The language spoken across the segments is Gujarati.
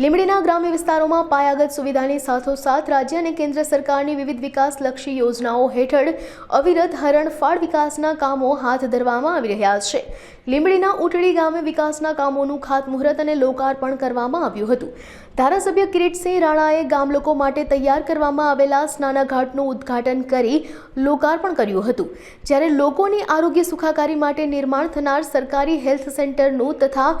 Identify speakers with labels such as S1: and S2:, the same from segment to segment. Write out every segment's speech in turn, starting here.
S1: લીંબડીના ગ્રામ્ય વિસ્તારોમાં પાયાગત સુવિધાની સાથોસાથ રાજ્ય અને કેન્દ્ર સરકારની વિવિધ વિકાસલક્ષી યોજનાઓ હેઠળ અવિરત હરણફાળ વિકાસના કામો હાથ ધરવામાં આવી રહ્યા છે. લીંબડીના ઉટડી ગામે વિકાસના કામોનું ખાતમુહૂર્ત અને લોકાર્પણ કરવામાં આવ્યું હતું. ધારાસભ્ય કિરીટસિંહ રાણાએ ગામ લોકો માટે તૈયાર કરવામાં આવેલા સ્નાનાઘાટનું ઉદ્ઘાટન કરી લોકાર્પણ કર્યું હતું. જ્યારે લોકોની આરોગ્ય સુખાકારી માટે નિર્માણ થનાર સરકારી હેલ્થ સેન્ટરનું તથા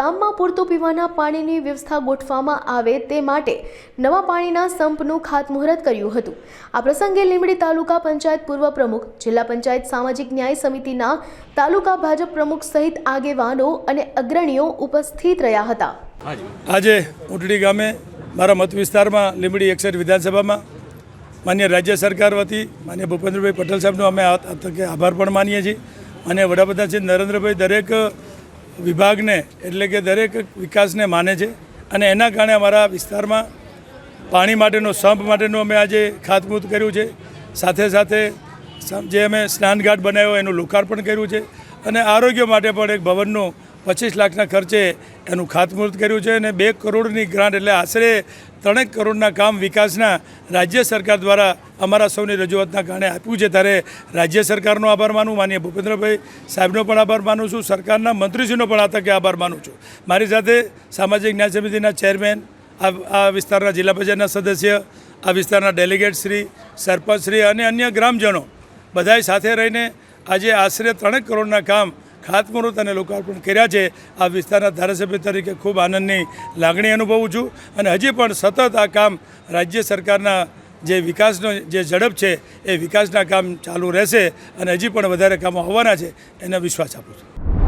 S1: ગામમાં પૂરતું પીવાના પાણીની વ્યવસ્થા ગોઠવવામાં આવે તે માટે નવા પાણીના સંપનું ખાતમુહૂર્ત કર્યું હતું. આ પ્રસંગે લીંબડી તાલુકા પંચાયત પૂર્વ પ્રમુખ, જિલ્લા પંચાયત સામાજિક ન્યાય સમિતિના તાલુકા ભાજપ પ્રમુખ સહિત આગેવાનો અને અગ્રણીઓ ઉપસ્થિત રહ્યા હતા.
S2: આજે ઉટડી ગામે મારા મત વિસ્તારમાં લીંબડી એકસઠ વિધાનસભામાં માન્ય રાજ્ય સરકાર વતી માન્ય ભૂપેન્દ્રભાઈ પટેલ સાહેબનો અમે આભાર પણ માનીએ છીએ. અને વડાપ્રધાન શ્રી નરેન્દ્રભાઈ દરેક વિભાગને એટલે કે દરેક વિકાસને માને છે. અને એના કારણે અમારા વિસ્તારમાં પાણી માટેનો, સંપ માટેનું અમે આજે ખાતમુહૂર્ત કર્યું છે. સાથે સાથે જે અમે સ્નાનઘાટ બનાવ્યો, એનું લોકાર્પણ કર્યું છે. અને આરોગ્ય માટે પણ એક ભવનનું પચીસ લાખના ખર્ચે એનું ખાતમુહૂર્ત કર્યું છે અને બે કરોડની ગ્રાન્ટ એટલે આશરે ત્રણેક કરોડના કામ વિકાસના રાજ્ય સરકાર દ્વારા અમારા સૌની રજૂઆતના કારણે આપ્યું છે. ત્યારે રાજ્ય સરકારનો આભાર માનું, માનીય ભૂપેન્દ્રભાઈ સાહેબનો પણ આભાર માનું છું, સરકારના મંત્રીશ્રીનો પણ આ તકે આભાર માનું છું. મારી સાથે સામાજિક ન્યાય સમિતિના ચેરમેન, આ આ વિસ્તારના જિલ્લા પંચાયતના સદસ્ય, આ વિસ્તારના ડેલિગેટ શ્રી, સરપંચ શ્રી અને અન્ય ગ્રામજનો બધાય સાથે રહીને આજે આશરે ત્રણેક કરોડના કામ ખાતમુહૂર્ત અને લોકાર્પણ કર્યા છે. આ વિસ્તારના ધારાસભ્ય તરીકે ખૂબ આનંદની લાગણી અનુભવું છું અને હજી પણ સતત આ કામ રાજ્ય સરકારના જે વિકાસનો જે ઝડપ છે એ વિકાસના કામ ચાલુ રહેશે અને હજી પણ વધારે કામો આવવાના છે. એનો વિશ્વાસ આપું છું.